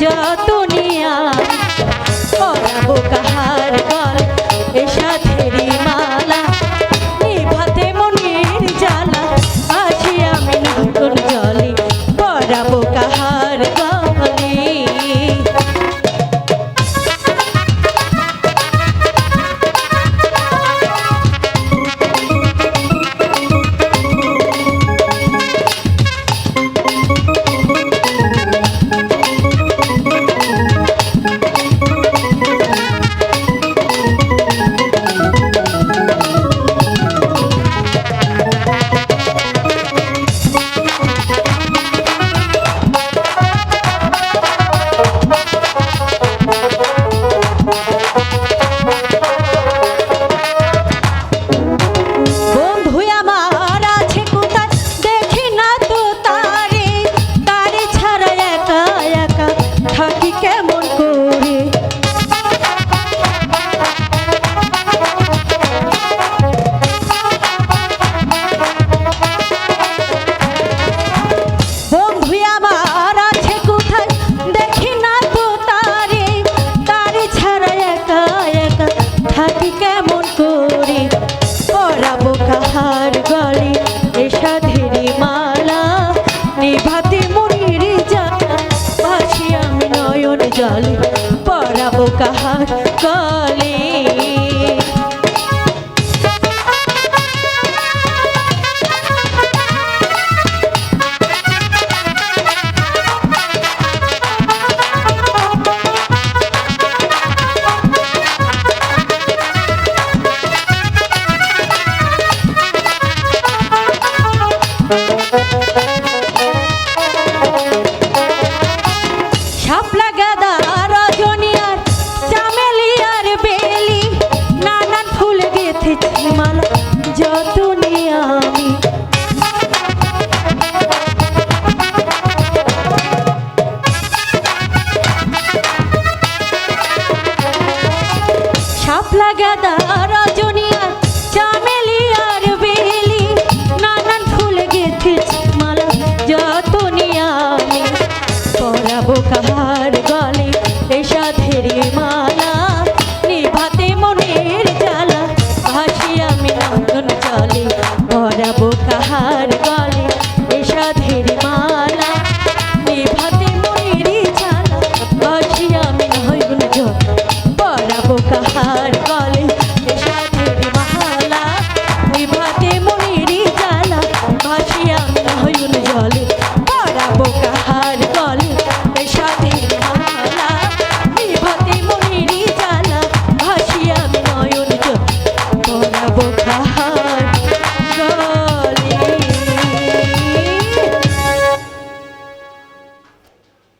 রাজা উপকার কর মালা যতনে আমি। শাপলা গাদা রজনিয়া, চামেলি আর বেলি, নানান ফুল গেথেছি মালা যতনে আমি। পরাবো কাহার গলে এসা ধেরি মালা